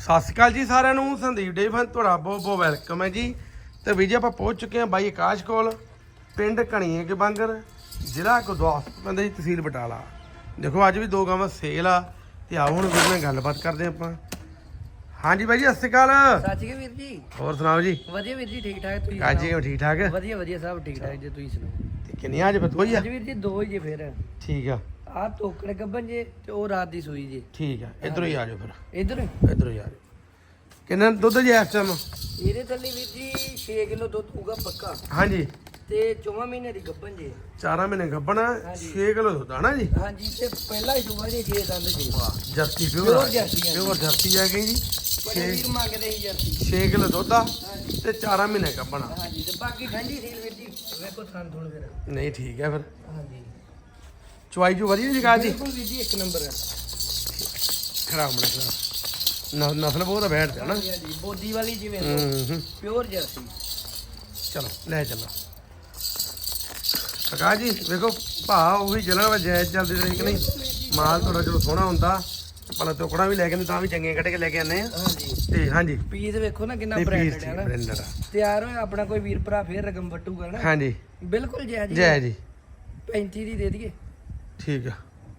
ਸਤਿ ਸ਼੍ਰੀ ਅਕਾਲ ਜੀ ਸਾਰਿਆਂ ਨੂੰ ਸੰਦੀਪ ਡੇ ਫਨ ਤੁਹਾਡਾ ਬਹੁਤ ਬਹੁਤ ਵੈਲਕਮ ਹੈ ਜੀ। ਤੇ ਵੀ ਜੀ ਆਪਾਂ ਪਹੁੰਚ ਚੁੱਕੇ ਹਾਂ ਬਾਈ ਆਕਾਸ਼ ਕੋਲ ਪਿੰਡ ਕਣੀਏ ਕੇ ਬਾਂਗਰ ਜ਼ਿਲ੍ਹਾ ਗੁਰਦਾਸਪੁਰ ਪੈਂਦਾ ਜੀ ਤਹਿਸੀਲ ਬਟਾਲਾ। ਦੇਖੋ ਅੱਜ ਵੀ ਦੋ ਗਾਵਾਂ ਸੇਲ ਆ ਤੇ ਆਓ ਹੁਣ ਵੀਰ ਨਾਲ ਗੱਲਬਾਤ ਕਰਦੇ ਹਾਂ ਆਪਾਂ। ਹਾਂਜੀ ਬਾਈ ਜੀ ਸਤਿ ਸ਼੍ਰੀ ਅਕਾਲ। ਸੱਚ ਕੇ ਵੀਰ ਜੀ। ਹੋਰ ਸੁਣਾਓ ਜੀ? ਵਧੀਆ ਵੀਰ ਜੀ ਠੀਕ ਠਾਕ ਤੁਸੀਂ ਅੱਜ ਜੀ ਠੀਕ ਠਾਕ? ਵਧੀਆ ਵਧੀਆ ਸਭ ਠੀਕ ਠਾਕ ਜੇ ਤੁਸੀਂ ਸੁਣਾਓ? ਤੇ ਕਿੰਨੀਆਂ ਅੱਜ ਬਤੋਈ ਆ? ਅੱਜ ਵੀਰ ਜੀ ਦੋ ਹੀ ਜੇ ਫਿਰ। ਠੀਕ ਆ। ਆਹ ਟੋਕੜ ਗੱਬਨ ਜੇ ਤੇ ਉਹ ਰਾਤ ਦੀ ਸੂਈ ਜੇ। ਠੀਕ ਆ ਇਧਰੋਂ ਹੀ ਆ ਜਾਓ ਫਿਰ। ਇਧਰ ਇਧਰੋਂ ਹੀ ਆ ਜਾਓ। ਕਿੰਨਾ ਦੁੱਧ ਜੀ ਇਸ ਟਾਈਮ ਇਹਦੇ ਥੱਲੇ ਵੀਰ ਜੀ 6 ਕਿਲੋ ਦੁੱਧ ਹੋਊਗਾ ਪੱਕਾ। ਹਾਂਜੀ। ਤੇ 4 ਮਹੀਨੇ ਦੀ ਗੱਬਨ ਜੇ। ਚਾਰਾਂ ਮਹੀਨੇ ਗੱਭਣਾ ਹਾਂਜੀ। 6 ਕਿਲੋ ਦੁੱਧ ਆਣਾ ਜੀ? ਹਾਂਜੀ ਤੇ ਪਹਿਲਾ ਹੀ ਸੂਆ ਜੇ ਛੇ ਦੰਦ ਜੇ। ਜਰਸੀ ਪਿਓਰ ਜਰਸੀ ਆ। ਪਿਓਰ ਜਰਸੀ ਆ ਗਈ ਜੀ। ਬੜੇ ਵੀਰ ਮੰਗਦੇ ਸੀ ਜਰਸੀ। 6 ਕਿਲੋ ਦੁੱਧ ਆ ਤੇ 4 ਮਹੀਨੇ ਗੱਭਣਾ ਹਾਂਜੀ ਤੇ ਬਾਕੀ ਠੰਡੀ ਸੀਲ ਵੀਰ ਜੀ ਵੇਖੋ ਥਾਂ ਥੋੜ ਫਿਰ। ਨਹੀਂ ਠੀਕ ਹੈ ਫਿਰ। ਹਾਂਜੀ। ਚੁਆਈ ਜੋ ਵਧੀਆ ਜੀ ਗਾਜ ਜੀ? ਬਿਲਕੁਲ ਵੀਰ ਜੀ ਇੱਕ ਨੰਬਰ ਹੈ। ਖਰਾਬ ਨਾ ਖਰਾਬ। ਨ- ਨਸਲ ਬਹੁਤ ਬੈਠ ਤੇ ਨਾ। ਹਾਂਜੀ ਬੋਦੀ ਵਾਲੀ ਜਿਵੇਂ ਪਿਓਰ ਜਰਸੀ। ਚਲੋ ਲੈ ਚੱਲੋ। ਕਕਾ ਜੀ ਵੇਖੋ ਭਾ ਉਹੀ ਚੱਲਣ ਵਾ ਜਾਇਜ਼ ਚੱਲਦੇ ਰਹੇ ਕਿ ਨਹੀਂ? ਮਾਲ ਤੁਹਾਡਾ ਚਲੋ ਸੋਹਣਾ ਹੁੰਦਾ ਪਲਾ ਟੋਕੜਾ ਵੀ ਲੈ ਕੇ ਤਾਂ ਵੀ ਚੰਗੇ ਕੱਢ ਕੇ ਲੈ ਕੇ ਆਨੇ ਆ। ਹਾਂਜੀ। ਤੇ ਹਾਂਜੀ। ਪੀਸ ਵੇਖੋ ਨਾ ਕਿੰਨਾ ਬ੍ਰਾਂਡਡ ਹੈ ਨਾ। ਬ੍ਰਾਂਡਡ ਤਿਆਰ ਹੋਇਆ ਆਪਣਾ ਕੋਈ ਵੀਰ ਭਰਾ ਫੇਰ ਰਕਮ ਵਟੂਗਾ ਨਾ। ਹਾਂਜੀ। ਬਿਲਕੁਲ ਜੈ ਜੀ ਜੈ ਜੀ 35 ਦੀ ਦੇ ਦਈਏ। ਠੀਕ ਆ।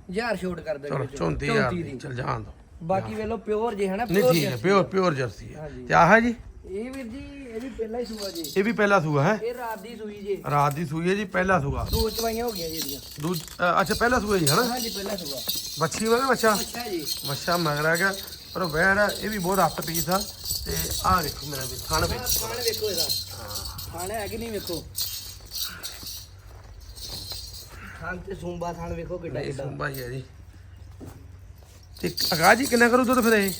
ਹਜ਼ਾਰ ਛੋਟ ਕਰ ਦਾਂਗੇ ਚਲੋ ਵਿੱਚੋਂ। 34000 34 ਦੀ ਚਲ ਜਾਣ ਦੋ। ਬਾਕੀ ਵੇਲੋ ਪਿਓਰ ਜੇ ਹਨਾ ਨਹੀਂ ਠੀਕ ਹੈ। ਪਿਓਰ ਪਿਓਰ ਜਰਸੀ ਹੈ। ਤੇ ਆਹ ਜੀ? ਇਹ ਵੀਰ ਜੀ ਇਹ ਵੀ ਪਹਿਲਾ ਹੀ ਸੂਆ ਜੀ। ਇਹ ਵੀ ਪਹਿਲਾ ਸੂਆ ਹੈ? ਇਹ ਰਾਤ ਦੀ ਸੂਈ ਜੀ। ਰਾਤ ਦੀ ਸੂਈ ਹੈ ਜੀ ਪਹਿਲਾ ਸੂਆ। ਦੋ ਚਵਾਈਆਂ ਹੋ ਗਈਆਂ ਜੀ ਇਹਦੀਆਂ। ਅੱਛਾ ਪਹਿਲਾ ਸੂਆ ਜੀ ਹਨਾ? ਹਾਂਜੀ ਪਹਿਲਾ ਸੂਆ। ਮੱਛੀ ਵਾਲਾ ਮੱਛਾ ਅੱਛਾ ਜੀ। ਮੱਛਾ ਮਗਰ ਗਿਆ। ਪਰ ਆ, ਇਹ ਵੀ ਬਹੁਤ ਹੱਥ ਪੀਸ ਆ। ਤੇ ਆਹ ਦੇਖੋ ਮੇਰਾ ਵੀ ਥਣ ਵਿੱਚ ਥਾਣ ਵੇਖੋ ਇਹਦਾ। ਥਾਣ ਹੈ ਕਿ ਨਹੀਂ ਵੇਖੋ? ਥਾਣ ਤੇ ਸੂੰਬਾ ਥਾਣ ਵੇਖੋ ਕਿੱਡਾ ਨਹੀਂ ਕਿੱਡਾ। ਸੁੰਬਾ ਹੀ ਹੈ ਜੀ। ਤੇ ਅਗਾ ਜੀ ਕਿੰਨਾ ਕਰੂ ਦੁੱਧ ਫਿਰ ਇਹ?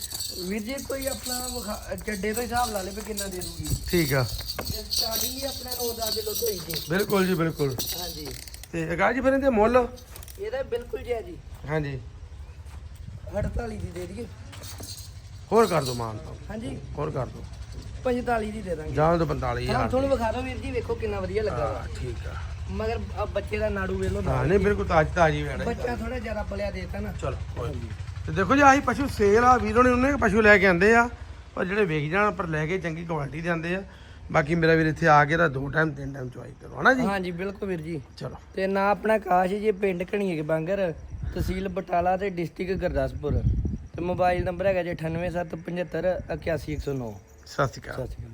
ਵੀਰ ਜੀ ਕੋਈ ਆਪਣਾ ਵਿਖਾ- ਚੱਡੇ ਤੋਂ ਹਿਸਾਬ ਲਾ ਲੇ ਵੀ ਕਿੰਨਾ ਦੇ ਦੂਗੀ। ਠੀਕ ਆ। ਸਟਾਰਟਿੰਗ ਹੀ ਆਪਣਾ 9-10 ਕਿਲੋ ਤੋਂ ਹੀ ਜੀ ਬਿਲਕੁਲ ਜੀ ਬਿਲਕੁਲ। ਹਾਂਜੀ। ਤੇ ਅਗਾ ਜੀ ਫਿਰ ਇਹਦੇ ਮੁੱਲ? ਇਹਦਾ ਬਿਲਕੁਲ ਜਿਆ ਜੀ। ਹਾਂਜੀ। 48 ਦੀ ਦੇ ਦਈਏ। ਹੋਰ ਕਰ ਦੋ ਮਾਨ। ਤਾਂ ਹਾਂਜੀ। ਹੋਰ ਕਰ ਦੋ। 45 ਦੀ ਦੇ ਦਾਂਗੇ। ਜਾਂ ਤਾਂ ਹਾਂ 45000 ਤੁਹਾਨੂੰ ਵਿਖਾ ਦਿਓ ਵੀਰ ਜੀ ਵੇਖੋ ਕਿੰਨਾ ਵਧੀਆ ਲੱਗਾ ਵਾ। ਠੀਕ ਆ। ਮਗਰ ਆਹ ਬੱਚੇ ਦਾ ਨਾੜੂ ਵੇਖ ਲਓ ਹਾਂ ਨਹੀਂ ਬਿਲਕੁਲ ਤਾਜ ਤਾਜੀ ਹੈ ਬੱਚਾ ਥੋੜਾ ਜ਼ਿਆਦਾ ਪਲਿਆ ਦੇਤਾ ਨਾ। ਚਲੋ। ਤੇ ਦੇਖੋ ਜੀ ਆਹੀ ਪਸ਼ੂ ਸੇਲ ਆ ਵੀਰੋਂ ਨੇ ਉਹਨੇ ਪਸ਼ੂ ਲੈ ਕੇ ਆਂਦੇ ਆ। ਪਰ ਜਿਹੜੇ ਵੇਚ ਜਾਣ ਪਰ ਲੈ ਕੇ ਚੰਗੀ ਕੁਆਲਿਟੀ ਦੇ ਆਂਦੇ ਆ। ਬਾਕੀ ਮੇਰਾ ਵੀਰ ਇੱਥੇ ਆ ਕੇ ਤਾਂ ਦੋ ਟਾਈਮ ਤਿੰਨ ਟਾਈਮ ਚੁਆਈ ਕਰੋ ਹਨਾ ਜੀ? ਹਾਂਜੀ ਬਿਲਕੁਲ ਵੀਰ ਜੀ। ਚਲੋ। ਤੇ ਨਾ ਆਪਣਾ ਕਾਸ਼ ਜੇ ਪਿੰਡ ਘਣੀਏ ਕੇ ਬਾਂਗਰ ਤਹਿਸੀਲ ਬਟਾਲਾ ਤੇ ਡਿਸਟ੍ਰਿਕਟ ਗੁਰਦਾਸਪੁਰ। ਤੇ ਮੋਬਾਈਲ ਨੰਬਰ ਹੈਗਾ ਜੀ 98775 81109 ਸਤਿ ਸ਼੍ਰੀ ਅਕਾਲ। ਸਤਿ ਸ਼੍ਰੀ ਅਕਾਲ।